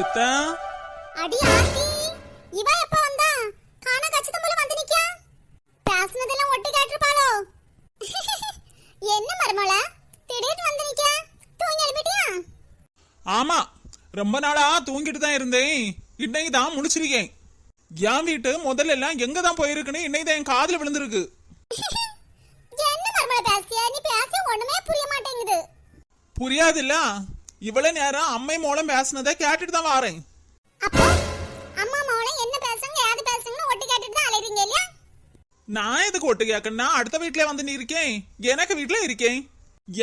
எத்த அடி ஆத்தி இவ எப்ப வந்தா? காண கச்சிதம் போல வந்து நிக்கா. பேசுனதெல்லாம் ஒட்டு கேட்டிருப்பாளோ. என்ன மருமல திடீர்னு வந்து நிக்கா. தூங்கி எழுப்பிட்டியா? ஆமா ரொம்ப நாளா தூங்கிட்டு தான் இருந்தேன். இன்னைக்கு தான் முடிச்சிருக்கேன் என் வீட்டு முதல்ல எல்லாம் எங்க தான் போயிருக்குன்னு இன்னைக்கு தான் என் காதுல விழுந்திருக்கு. என்ன மருமல பேசிய? நீ பேச ஒண்ணுமே புரிய மாட்டேங்குது. புரியாதுல்ல. இவ்வளவு நேரம் அம்மை மூலம் பேசுனதை கேட்டுட்டு தான் வாரேன். அப்போ அம்மா மவளை என்ன பேசுங்க ஒட்டு கேட்டுட்டு தான் அலைறீங்க இல்லையா? நான் எதுக்கு ஒட்டு கேட்கணும்னா அடுத்த வீட்ல வந்து நீ இருக்கேன். எனக்கு வீட்ல இருக்கேன்.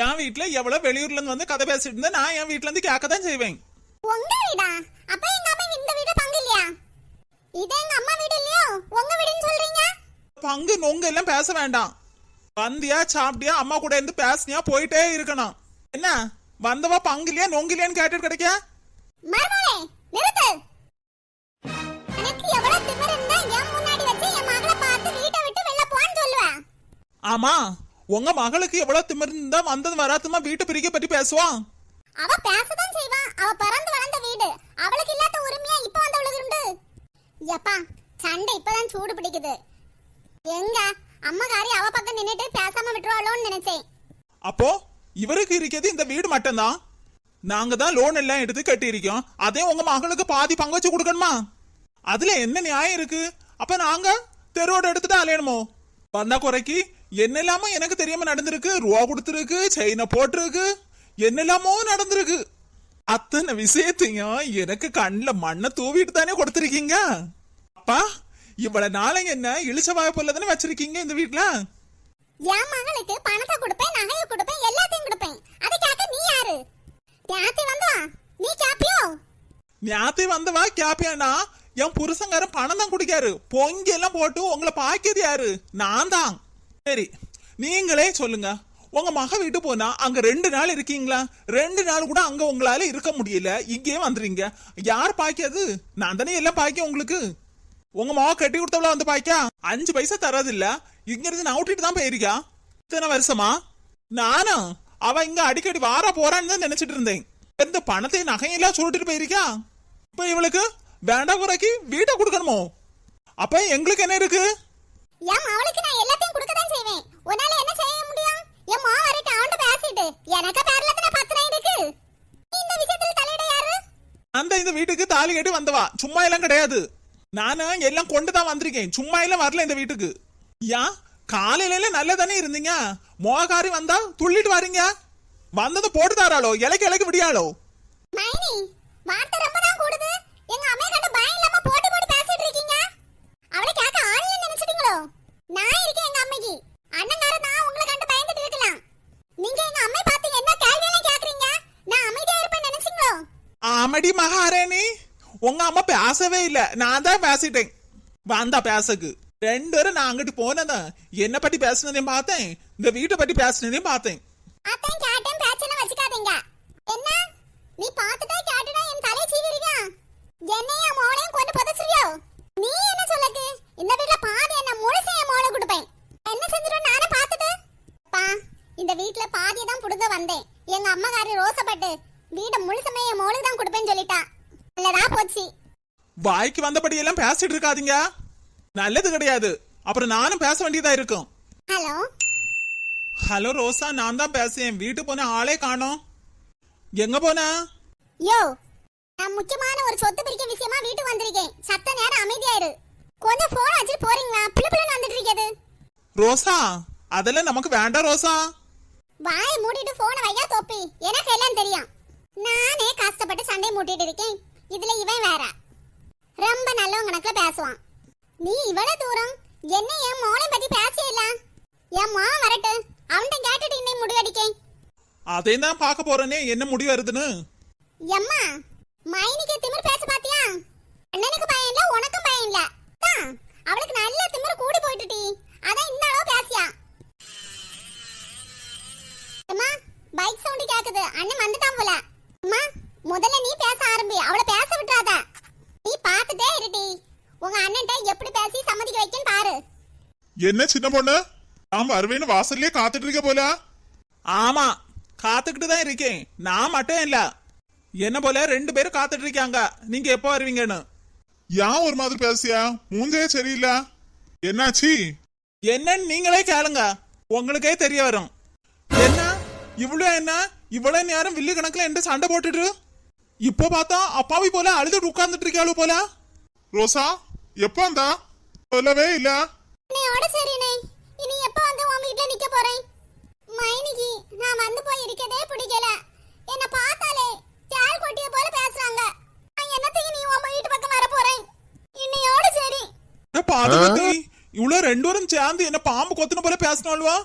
என் வீட்ல எவ்வளவு வெளியூர்ல இருந்து வந்து கதை பேசிட்டு இருந்தா நான் என் வீட்ல இருந்து கேட்க தான் செய்வேன். உங்க வீடா? அப்ப எங்க அம்மா இந்த வீடு பங்கு இல்லையா? இது எங்க அம்மா வீடு இல்லையோ? உங்க வீடுன்னு சொல்றீங்க. பங்கு நொங்கு எல்லாம் பேச வேண்டாம். வந்தியா சாப்பிட்டியா அம்மா கூட இருந்து பேசினியா போயிட்டே இருக்கணும். என்ன? வந்தவா பங்குலையா நொங்குலையான்னு கேட்டுட்டு கிடைக்க மருமகளே நிறுத்து எனக்கு எவ்வளவு திமிரு இருந்தா என் முன்னாடி வச்சு என் மகளை பார்த்து வீட்டை விட்டு வெளில போன்னு சொல்லுவேன் ஆமா உங்க மகளுக்கு எவ்வளவு திமிர்ந்தா வந்தது வராத்துமா வீட்டை பிரிக்க பத்தி பேசுவான் அவ பேசதான் செய்வா அவ பிறந்து வளர்ந்த வீடு அவளுக்கு இல்லாத உரிமையா இப்ப வந்தவளுக்கு உண்டு எப்பா சண்டை இப்பதான் சூடு பிடிக்குது எங்க அம்மாக்காரி அவ பக்கம் நின்னுட்டு பேசாம விட்டுருவாளோன்னு நினைச்சேன் அப்போ இவருக்கு இருக்கிறது இந்த வீடு மட்டும்தான். நாங்க தான் லோன் எல்லாம் எடுத்து கட்டியிருக்கோம். அதே உங்க மகளுக்கு பாதி பங்கு வச்சு கொடுக்கணுமா? அதுல என்ன நியாயம் இருக்கு? அப்ப நாங்க தெருவோட எடுத்துட்டு அலையணுமோ? வந்தா குறைக்கு என்னெல்லாமோ எனக்கு தெரியாம நடந்திருக்கு. ரூபா கொடுத்துருக்கு செயினை போட்டிருக்கு. என்னெல்லாமோ நடந்திருக்கு. அத்தனை விஷயத்தையும் எனக்கு கண்ணில் மண்ணை தூவிட்டு தானே கொடுத்துருக்கீங்க? அப்பா இவ்வளவு நாளைக்கு என்ன இழிச்ச வாய்ப்புல தானே வச்சிருக்கீங்க இந்த வீட்டுல? என் மகளுக்கு பணத்தை கொடுப்பேன் நகையை கொடுப்பேன் எல்லாத்தையும் கேட்க நீ யாரு யாத்தி வந்தா? நீ கேப்பியோ? ஞாத்தி வந்தவா? கேப்பியானா என் புருஷங்காரன் பணம் தான் குடிக்காரு. பொங்கி எல்லாம் போட்டு உங்களை பாக்கியது யாரு? நான் தான். சரி நீங்களே சொல்லுங்க. உங்க மக வீட்டு போனா அங்க ரெண்டு நாள் இருக்கீங்களா? ரெண்டு நாள் கூட அங்க உங்களால இருக்க முடியல. இங்கேயே வந்துறீங்க யார் பாய்க்காது நான் தானே எல்லாம் பாய்க்க உங்களுக்கு. உங்க மக கட்டி கொடுத்தவள வந்து பாக்கியா அஞ்சு பைசா தராது இல்ல இங்க இருந்து நவுட்டிட்டு தான் போயிருக்கா இத்தனை வருஷமா? நானா? அவ இங்க அடிக்கடி வாரா போறான்னு தான் நினைச்சிட்டு இருந்தேன். இந்த பணத்தை நகையெல்லாம் சுருட்டிட்டு போயிருக்கா இப்ப இவளுக்கு வேண்டாம் குறைக்கு வீட்டை கொடுக்கணுமோ? அப்ப எங்களுக்கு என்ன இருக்கு? என் மவளுக்கு நான் எல்லாத்தையும் கொடுக்க தான் செய்வேன். உன்னால என்ன செய்ய முடியும்? என் மா வரட்டு அவன்கிட்ட பேசிட்டு எனக்கு பேர்ல தானே பத்திரம் இருக்கு. நீ இந்த விஷயத்துல தலையிட யாரு? அந்த இந்த வீட்டுக்கு தாலி கட்டி வந்தவா. சும்மா எல்லாம் கிடையாது. நானும் எல்லாம் கொண்டு தான் வந்திருக்கேன். சும்மா எல்லாம் வரல இந்த வீட்டுக்கு. ஏன் காலையில நல்லா தானே இருந்தீங்க? மோகாரி வந்தா துள்ளிட்டு வாரீங்க. வந்ததை போட்டு தாராளோ இலைக்கு இலைக்கு விடியாளோ? மைனி வார்த்தை ரொம்ப தான் கூடுது. எங்க அம்மைய கண்டு பயம் இல்லாம போட்டு போட்டு பேசிட்டு இருக்கீங்க. அவளை கேட்க ஆள் இல்ல நினைச்சிட்டீங்களோ? நான் இருக்கேன் எங்க அம்மைக்கு. அண்ணங்கார நான் உங்களை கண்டு பயந்துட்டு இருக்கலாம். நீங்க எங்க அம்மை பார்த்து என்ன கேள்வி எல்லாம் கேக்குறீங்க? நான் அமைதியா இருப்பேன் நினைச்சீங்களோ? ஆமடி மகாராணி உங்க அம்மா பேசவே இல்ல. நான் தான் பேசிட்டேன். வந்தா பேசக்கு. ரெண்டு பேரும் நான் அங்கிட்டு போனதான் என்ன பத்தி பேசுனதையும் பார்த்தேன் இந்த வீட்டை பத்தி பேசுனதையும் பார்த்தேன் அத்தையும் கேட்டேன் பேச்சனை வச்சுக்காதீங்க என்ன நீ பார்த்துட்டா கேட்டுட்டா என் தலையை சீவிருவியா என்னையும் மோளையும் கொண்டு புதைச்சிருவியோ நீ என்ன சொல்லக்கு இந்த வீட்ல பாதி என்ன முழுசை என் மோளை கொடுப்பேன் என்ன செஞ்சிரும் நானே பார்த்துட்டு பா இந்த வீட்ல பாதியை தான் புடுங்க வந்தேன் எங்க அம்மாக்காரி ரோசப்பட்டு வீட முழுசுமே என் மோளுக்கு தான் கொடுப்பேன்னு சொல்லிட்டா நல்லதா போச்சு வாய்க்கு வந்தபடி எல்லாம் பேசிட்டு இருக்காதீங்க நல்லது கிடையாது. அப்புறம் நானும் பேச வேண்டியதா இருக்கும். ஹலோ? ஹலோ ரோசா நான் தான் பேசுறேன். வீட்டு போன ஆளே காணோம். எங்க போன? யோ நான் முக்கியமான ஒரு சொத்து பிரிக்க விஷயமா வீட்டுக்கு வந்திருக்கேன். சத்த நேரம் அமைதியாயிரு. கொஞ்சம் போன் வச்சுட்டு போறீங்களா? பிள்ளை பிள்ளைன்னு வந்துட்டு இருக்குது ரோசா அதெல்லாம் நமக்கு வேண்டாம் ரோசா. வாய் மூடிட்டு போனை வையா தொப்பி. எனக்கு எல்லாம் தெரியும். நானே கஷ்டப்பட்டு சண்டை மூட்டிட்டு இருக்கேன். இதுல இவன் வேற. ரொம்ப நல்லவன் கணக்குல பேசுவான். நீ இவ்வளவு தூரம்? என்ன என் மோனை பத்தி பேசியல என் மாவன் வரட்டு. அவன்கிட்ட கேட்டுட்டு இன்னை முடிவெடிக்கேன் அதே தான் பார்க்க போறேனே. என்ன முடிவு வருதுன்னு? எம்மா மைனிக்கு திமிர் பேச பாத்தியா அண்ணனுக்கு பயம் இல்ல உனக்கும் பயம் இல்ல. அதான், அவளுக்கு நல்ல திமிர் கூடி போயிட்டுடி அதான் இந்த அளவு பேசியா அம்மா பைக் சவுண்ட் கேக்குது அண்ணன் வந்துட்டான் போல அம்மா முதல்ல நீ பேச ஆரம்பி அவளை பேச விட்டுறாத நீ பார்த்துட்டே இருடி உங்க அண்ணன்ட்ட எப்படி பேசி சம்மதிக்க வைக்கன்னு பாரு என்ன சின்ன பொண்ணு? நான் வருவேன்னு வாசல்லே காத்துட்டு இருக்க போல? ஆமா காத்துக்கிட்டு தான் இருக்கேன். நான் மட்டும் இல்ல. என்ன போல ரெண்டு பேரும் காத்துட்டு இருக்காங்க நீங்க எப்போ வருவீங்கன்னு? ஏன் ஒரு மாதிரி பேசியா? மூஞ்சே சரியில்லை. என்னாச்சு? என்னன்னு நீங்களே கேளுங்க. உங்களுக்கே தெரிய வரும். என்ன? இவ்வளவு என்ன? இவ்வளவு நேரம் வில்லு கணக்குல என்கிட்ட சண்டை போட்டுட்டு? இப்போ பார்த்தா அப்பாவி போல அழுதுட்டு உட்கார்ந்துட்டு இருக்காளு போல? ரோசா எப்போ வந்தா? சொல்லவே இல்ல இன்னையோட சரிண்ணே இனி எப்ப வந்து உன் வீட்ல நிக்க போறேன் மைனிக்கு நான் வந்து போய் இருக்கதே பிடிக்கல. என்ன பார்த்தாலே தேள் கொட்டிய போல பேசுறாங்க. நான் என்னத்துக்கு நீ உன் வீட்டு பக்கம் வர போறேன். இன்னையோட சரி. பாதுகாத்தி இவ்வளவு ரெண்டு பேரும் சேர்ந்து என்ன பாம்பு கொத்தின போல பேசினாலுவா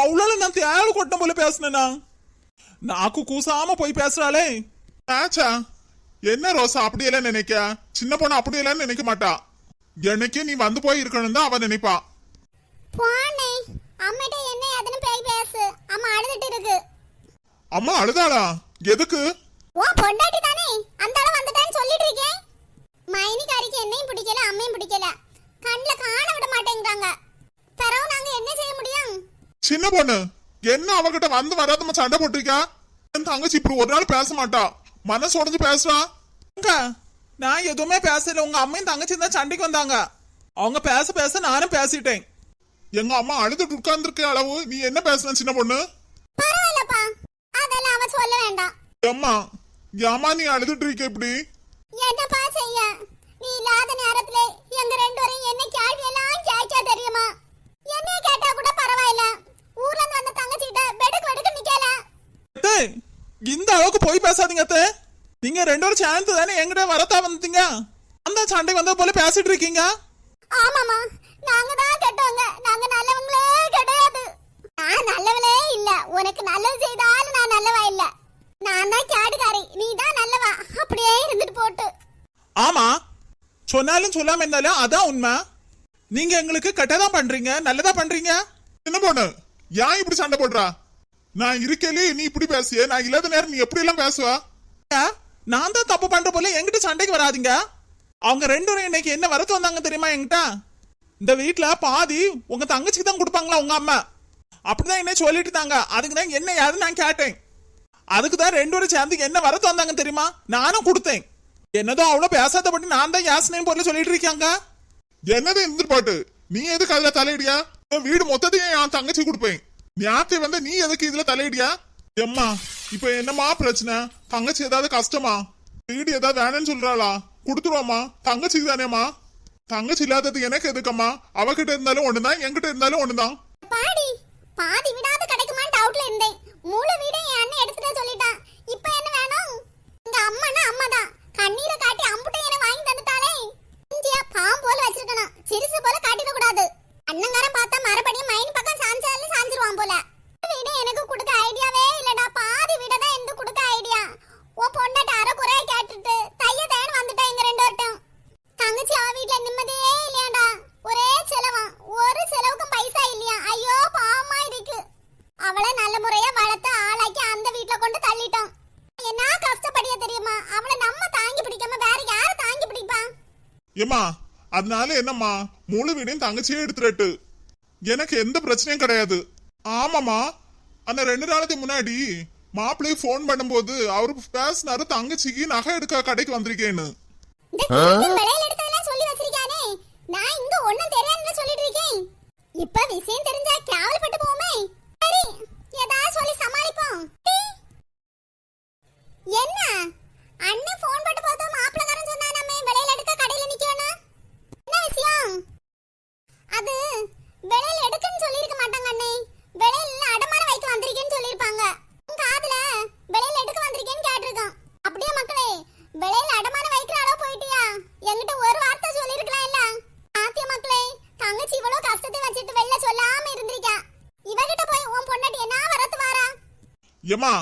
அவ்வளவு நான் தேவை கொட்டின போல பேசினேனா? நாக்கு கூசாம போய் பேசுறாளே. ஆச்சா. என்ன ரோசா அப்படியெல்லாம் நினைக்க? சின்ன பொண்ணு அப்படியெல்லாம் நினைக்க மாட்டா. எனக்கு நீ வந்து போய் இருக்கணும் தான் அவ நினைப்பா. போனே. அம்மிட்ட என்ன அதுன்னு பேய் பேசு. அம்மா அழுதுட்டு இருக்கு. அம்மா அழுதாளா? எதுக்கு? உன் பொண்டாட்டி தானே அந்த அளவு வந்துட்டான்னு சொல்லிட்டு இருக்கேன் மைனிக்காரிக்கு என்னையும் பிடிக்கல அம்மையும் பிடிக்கல. கண்ணுல காண விட மாட்டேங்கிறாங்க. பிறகு நாங்க என்ன செய்ய முடியும்? சின்ன பொண்ணு என்ன அவகிட்ட வந்து வராதம சண்டை போட்டிருக்கா? என் தங்கச்சி இப்படி ஒரு நாள் பேச மாட்டா. மனசு உடஞ்சு பேசுறா. நான் எதுவுமே பேசல. உங்க அம்மையும் தங்கச்சி தான் சண்டைக்கு வந்தாங்க. அவங்க பேச பேச நானும் பேசிட்டேன். எங்க அம்மா அழுதுட்டு உட்கார்ந்துருக்க அளவு நீ என்ன பேசுன சின்ன பொண்ணு? பரவாயில்லப்பா. அதெல்லாம் அவ சொல்ல வேண்டாம். அம்மா ஏம்மா நீ அழுதுட்டு இருக்க இப்படி? என்னப்பா செய்ய? நீ இல்லாத நேரத்துல எங்க ரெண்டு பேரும் என்ன கேள்வி எல்லாம் கேட்கா தெரியுமா? என்னைய கேட்டா கூட பரவாயில்ல. ஊர்ல இருந்து வந்த தங்கச்சிட்ட பெடுக்கு வெடுக்கு நிக்கல. அத்தே, இந்த அளவுக்கு போய் பேசாதீங்க அத்தே. நீங்க ரெண்டு பேரும் சேர்ந்து தானே எங்கிட்ட வரத்தா வந்தீங்க? அந்த சண்டை வந்தது போல பேசிட்டு இருக்கீங்க? ஆமாமா நாங்க தான் கெட்டவங்க. நாங்க நல்லவங்களே கிடையாது. நான் நல்லவளே இல்ல. உனக்கு நல்லது செய்தாலும் நான் நல்லவா இல்ல. நான் தான் கேடுகாரி. நீ தான் நல்லவா. அப்படியே இருந்துட்டு போட்டு. ஆமா. சொன்னாலும் சொல்லாம இருந்தாலும் அதான் உண்மை. நீங்க எங்களுக்கு கெட்டதா பண்றீங்க நல்லதா பண்றீங்க? சின்ன பொண்ணு? ஏன் இப்படி சண்டை போடுறா? நான் இருக்கலே நீ இப்படி பேசிய. நான் இல்லாத நேரம் நீ எப்படி எல்லாம் பேசுவா நான் தான் தப்பு பண்ற போல என்கிட்ட சண்டைக்கு வராதீங்க. அவங்க ரெண்டு பேரும் இன்னைக்கு என்ன வரத்து வந்தாங்க தெரியுமா என்கிட்ட? இந்த வீட்டில் பாதி உங்க தங்கச்சிக்கு தான் கொடுப்பாங்களா உங்க அம்மா? அப்படிதான் என்ன சொல்லிட்டு இருந்தாங்க. அதுக்கு தான் என்ன யாருன்னு நான் கேட்டேன். அதுக்கு தான் ரெண்டு பேரும் சேர்ந்து என்ன வரத்து வந்தாங்க தெரியுமா? நானும் கொடுத்தேன். என்னதோ அவ்வளவு பேசாதபடி நான் தான் யாசனையும் போல சொல்லிட்டு இருக்காங்க என்னது இந்த பாட்டு? நீ எதுக்கு அதுல தலையிடியா? உன் வீடு மொத்தத்தையும் என் தங்கச்சி கொடுப்பேன். ஞாத்தி வந்து நீ எதுக்கு இதுல தலையிடியா? எம்மா இப்ப என்னம்மா பிரச்சனை? தங்கச்சி ஏதாவது கஷ்டமா? வீடு ஏதாவது வேணும்னு சொல்றாளா? கொடுத்துருவாமா தங்கச்சிக்கு தானேம்மா? தங்கச்சி இல்லாதது எனக்கு எதுக்கம்மா? அவகிட்ட இருந்தாலும் ஒண்ணுதான் என்கிட்ட இருந்தாலும் ஒண்ணுதான். பாடி பாதி விடாத கிடைக்குமா டவுட்ல இருந்தேன். மூளை வீடே என் அண்ணன் எடுத்துட்டு சொல்லிட்டான். இப்போ என்ன வேணும்? இந்த அம்மானா அம்மா தான் கண்ணீரை காட்டி அம்புட்டை என்ன வாங்கி தந்துட்டாலே இந்தியா பாம் போல வச்சிருக்கணும். சிறுசு போல காட்டிட கூடாது. அண்ணங்காரன் பார்த்தா மறுபடியும் மைன் பக்கம் சாஞ்சாலும் சாஞ்சிருவான் போல வீட எனக்கு கொடுக்க ஐடியாவே இல்லடா பாதி வீட தான் எனக்கு கொடுக்க ஐடியா உன் பொண்டாட்ட அரை குறைய கேட்டுட்டு தைய தேன்னு வந்துட்டேன் இங்க ரெண்டு வருட்டம் தங்கச்சி அவ வீட்ல நிம்மதியே இல்லையாடா ஒரே செலவா ஒரு செலவுக்கும் பைசா இல்லையா ஐயோ பாவமா இருக்கு அவளை நல்ல முறையா வளர்த்து ஆளாக்கி அந்த வீட்ல கொண்டு தள்ளிட்டோம் என்ன கஷ்டப்படியா தெரியுமா அவளை நம்ம தாங்கி பிடிக்காம வேற யாரு தாங்கி பிடிப்பா ஏம்மா அதனால என்னம்மா முழு வீடையும் தங்கச்சியே எடுத்துட்டு எனக்கு எந்த பிரச்சனையும் கிடையாது. ஆமாம்மா அந்த ரெண்டு நாளைக்கு முன்னாடி மாப்பிள்ளையை ஃபோன் பண்ணும்போது அவரு பேசினாரு தங்கச்சிக்கு நகை எடுக்க கடைக்கு வந்திருக்கேன்னு. இந்த திருட்டு விலையில எடுத்ததெல்லாம் சொல்லி வச்சிருக்கானே நான் இங்க ஒண்ணும் தெரியாதுன்னு சொல்லிட்டு இருக்கேன் இப்ப விஷயம் தெரிஞ்சா கேவலப்பட்டு போவோமே சரி ஏதாவது சொல்லி சமாளிப்போம் டீ. என்ன அண்ணன் ஃபோன் போட்டு பார்த்தோம் மாப்பிள்ளக்காரன் சொன்னா நம்ம விலையில எடுக்க கடையில நிக்கணும் என்ன விஷயம் அது விலையில எடுக்கன்னு சொல்லியிருக்க மாட்டாங்க அண்ணே விலையில அடமானம் வைக்க வந்திருக்கேன்னு சொல்லியிருப்பாங்க உங்க காதுல விலையில எடுக்க வந்திருக்கேன்னு கேட்டிருக்கான் அப்படியே மக்களே விலையில அடமானம் வைக்கிற அளவு போயிட்டியா என்கிட்ட ஒரு வார்த்தை சொல்லிருக்கலாம் இல்ல ஆத்திய மக்களே தங்கச்சி இவ்வளவு கஷ்டத்தை வச்சுட்டு வெளில சொல்லாம இருந்திருக்கா இவகிட்ட போய் உன் பொண்டாட்டி என்ன வரத்து வாரா ஏம்மா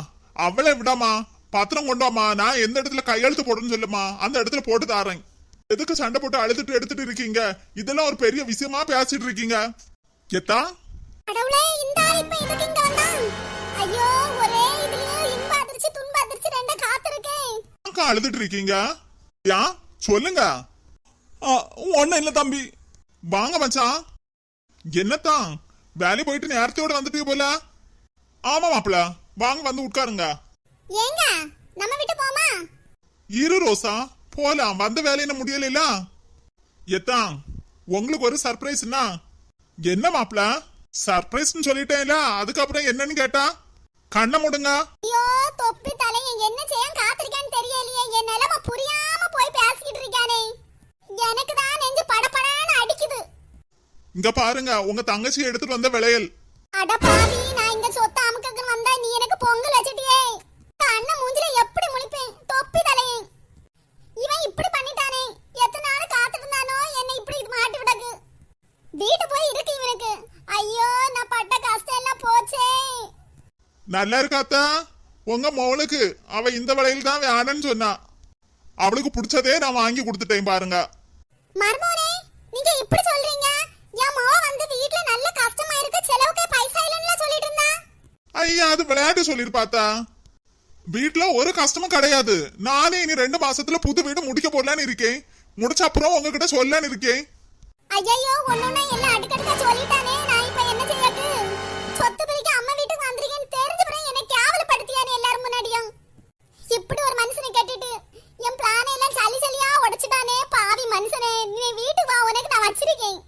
அவளை விடாமா பத்திரம் கொண்டு வாம்மா நான் எந்த இடத்துல கையெழுத்து போடுன்னு சொல்லுமா அந்த இடத்துல போட்டு தாரேன். எதுக்கு சண்டை போட்டு அழுதுட்டு எடுத்துட்டு இருக்கீங்க? இதெல்லாம் ஒரு பெரிய விஷயமா பேசிட்டு இருக்கீங்க. எத்தா அழுதுட்டு இருக்கீங்க? யா சொல்லுங்க. ஒன்னும் இல்ல தம்பி. வாங்க மச்சான் என்னத்தான் வேலை போயிட்டு நேரத்தோட வந்துட்டீங்க போல. ஆமா மாப்பிள வாங்க வந்து உட்காருங்க. ஏங்க நம்ம விட்டு போமா? இரு ரோசா. போலாம். வந்த வேலையின முடியல எத்தான் உங்களுக்கு ஒரு சர்ப்ரைஸ்னா என்ன மாப்ள சர்ப்ரைஸ்னு சொல்லிட்டேன்ல. அதுக்கப்புறம் என்னன்னு கேட்டா? கண்ணை முடுங்க. ஐயோ தொப்பி தலைய என்ன செய்ய காத்திருக்கான்னு தெரியலையே. என் நிலைமை புரியாம போய் பேசிக்கிட்டு இருக்கானே எனக்கு தான் நெஞ்சு படபடன்னு அடிக்குது. இங்க பாருங்க உங்க தங்கச்சி எடுத்துட்டு வந்த விளையல். அட பாவி நான் இங்க சொத்த நீ எனக்கு பொங்கல் வச்சிட்டியே. அண்ணன் மூஞ்சில எப்படி முழிப்பேன்? தொப்பி தலையே. இவன் இப்படி பண்ணிட்டானே. எத்தனை நாள் காத்துட்டு இருந்தானோ என்னை இப்படி மாட்டி விடக்கு. வீட்டு போய் இருக்கு இவனுக்கு. ஐயோ நான் பட்ட கஷ்டம் எல்லாம் போச்சே. நல்லா இருக்காத்தா உங்க மவளுக்கு அவ இந்த விலையில தான் வேணும்னு சொன்னா. அவளுக்கு பிடிச்சதே நான் வாங்கி கொடுத்துட்டேன் பாருங்க. மர்மோனே நீங்க இப்படி ஐயா அது விளையாட்டு சொல்லிருப்பாத்தா? வீட்டுல ஒரு கஷ்டமும் கிடையாது. நானே இனி ரெண்டு மாசத்துல புது வீடு முடிக்க போடலான்னு இருக்கேன். முடிச்ச அப்புறம் உங்ககிட்ட சொல்லலான்னு இருக்கேன். ஐயோ எல்லாம் அடுக்கடுக்கா சொல்லிட்டானே? நான் என்ன செய்யறது? சொத்து பிரிக்க அம்மா வீட்டுக்கு தெரிஞ்ச பிறகு என்ன கேவலப்படுத்தியாரு எல்லாரும் முன்னாடியும். இப்படி ஒரு மனுஷனை கேட்டுட்டு என் பிளானை சளி சளியா உடைச்சிட்டானே பாவி மனுஷனே. நீ வீட்டுக்கு வா நான் வச்சிருக்கேன்.